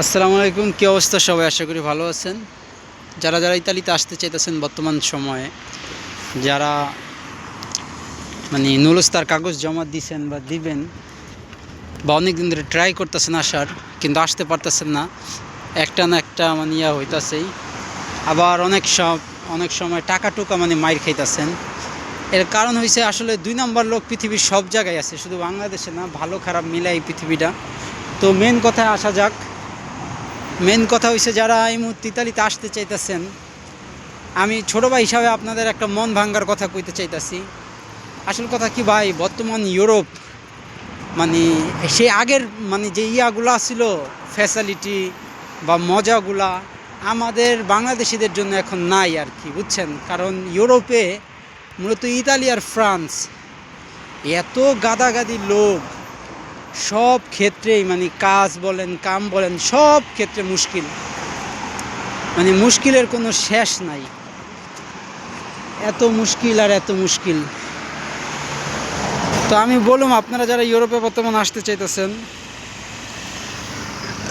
আসসালামু আলাইকুম, কী অবস্থা? সবাই আশা করি ভালো আছেন। যারা যারা ইতালিতে আসতে চাইতেছেন বর্তমান সময়ে, যারা মানে নুলস্তার কাগজ জমা দিছেন বা দিবেন, বা অনেক দিন ধরে ট্রাই করতেছেন আসার, কিন্তু আসতে পারতেছেন না, একটা না একটা মানে ইয়া হইতাছেই। আবার অনেক সব, অনেক সময় টাকা টুকা মানে মাইর খাইতেছেন। এর কারণ হয়েছে আসলে দুই নম্বর লোক পৃথিবীর সব জায়গায় আছে, শুধু বাংলাদেশে না, ভালো খারাপ মিলাই পৃথিবীটা। তো মেন কথায় আসা যাক মেন কথা হয়েছে যারা এই মুহূর্তে ইতালিতে আসতে চাইতেছেন, আমি ছোটো ভাই হিসাবে আপনাদের একটা মন ভাঙ্গার কথা কইতে চাইতাছি। আসল কথা কি ভাই, বর্তমান ইউরোপ মানে সেই আগের মানে যে ইয়াগুলা ছিল ফ্যাসিলিটি বা মজাগুলা আমাদের বাংলাদেশিদের জন্য এখন নাই আর কি, বুঝছেন? কারণ ইউরোপে মূলত ইতালি আর ফ্রান্স, এত গাদাগাদি লোক সব ক্ষেত্রেই মানে কাজ বলেন, কাম বলেন, সব ক্ষেত্রে মুশকিল। মানে মুশকিলের কোনো শেষ নাই। এত মুশকিল আর এত মুশকিল। তো আমি বলুম, আপনারা যারা ইউরোপে বর্তমান আসতে চাইতেছেন,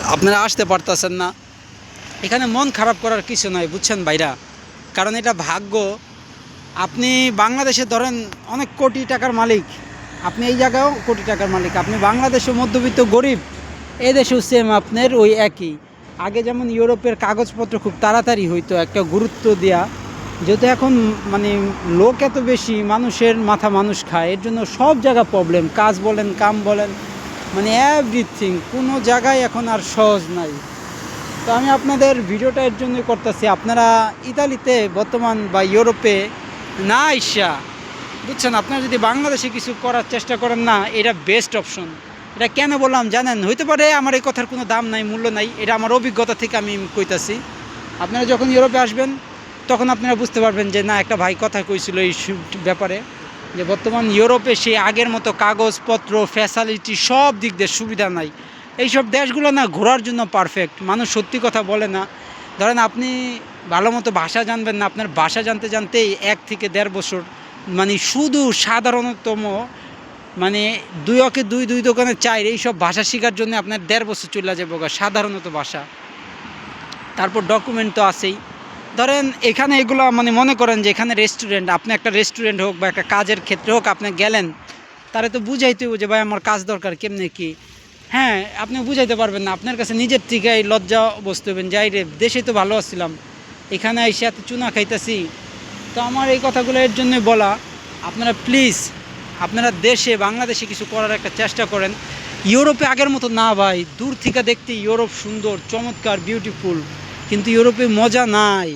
আপনারা আসতে পারতেছেন না। এখানে মন খারাপ করার কিছু নয় বুঝছেন ভাইরা? কারণ এটা ভাগ্য। আপনি বাংলাদেশে ধরেন অনেক কোটি টাকার মালিক। আপনি এই জায়গায়ও কোটি টাকার মালিক। আপনি বাংলাদেশেও মধ্যবিত্ত, গরিব এই দেশেও সেম আপনার ওই একই। আগে যেমন ইউরোপের কাগজপত্র খুব তাড়াতাড়ি হইতো, একটা গুরুত্ব দেয়া। যেহেতু এখন মানে লোক এত বেশি, মানুষের মাথা মানুষ খায়, এর জন্য সব জায়গা প্রবলেম কাজ বলেন, কাম বলেন মানে এভরিথিং কোনো জায়গায় এখন আর সহজ নাই। তো আমি আপনাদের ভিডিওটা এর জন্যই করতেছি। আপনারা ইতালিতে, বর্তমান বা ইউরোপে না আইসা বুঝছেন, আপনারা যদি বাংলাদেশে কিছু করার চেষ্টা করেন না, এটা বেস্ট অপশন এটা কেন বললাম জানেন? হইতে পারে আমার এই কথার কোনো দাম নাই, মূল্য নাই, এটা আমার অভিজ্ঞতা থেকে আমি কইতাছি। আপনারা যখন ইউরোপে আসবেন, তখন আপনারা বুঝতে পারবেন যে না, একটা ভাই কথা কইছিল এই ব্যাপারে, যে বর্তমান ইউরোপে সেই আগের মতো কাগজপত্র ফ্যাসালিটি সব দিক দিয়ে সুবিধা নাই। এইসব দেশগুলো না ঘোরার জন্য পারফেক্ট মানুষ সত্যি কথা বলে না। ধরেন আপনি ভালো মতো ভাষা জানবেন না, আপনার ভাষা জানতে জানতেই এক থেকে দেড় বছর মানে শুধু সাধারণতম মানে দুই অকে দুই দুই দোকানে চাই এইসব ভাষা শেখার জন্য আপনার দেড় বছর চলে যাবে সাধারণত ভাষা। তারপর ডকুমেন্ট তো আছেই। ধরেন এখানে এগুলো মানে মনে করেন যে এখানে রেস্টুরেন্ট আপনি একটা রেস্টুরেন্ট হোক বা একটা কাজের ক্ষেত্রে হোক আপনি গেলেন তারে তো বুঝাইতে যে ভাই আমার কাজ দরকার কেমনে কি? হ্যাঁ আপনি বুঝাইতে পারবেন না। আপনার কাছে নিজের থেকে লজ্জা বসতে হবেন যাই রে দেশে তো ভালো আছিলাম। এখানে এসে এত চুনা খাইতেছি। তো আমার এই কথাগুলো এর জন্যই বলা, আপনারা প্লিজ আপনারা দেশে, বাংলাদেশে কিছু করার একটা চেষ্টা করেন। ইউরোপে আগের মতো না ভাই, দূর থেকে দেখতে ইউরোপ সুন্দর, চমৎকার বিউটিফুল কিন্তু ইউরোপে মজা নাই।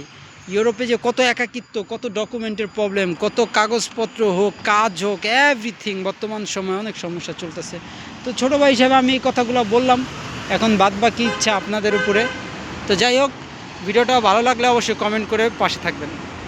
ইউরোপে যে কত একাকিত্ব, কত ডকুমেন্টের প্রবলেম কত কাগজপত্র হোক, কাজ হোক এভরিথিং বর্তমান সময়ে অনেক সমস্যা চলতেছে। তো ছোটো ভাই হিসাবে আমি এই কথাগুলো বললাম, এখন বাদ বাকি ইচ্ছা আপনাদের উপরে। তো যাই হোক, ভিডিওটা ভালো লাগলে অবশ্যই কমেন্ট করে পাশে থাকবেন।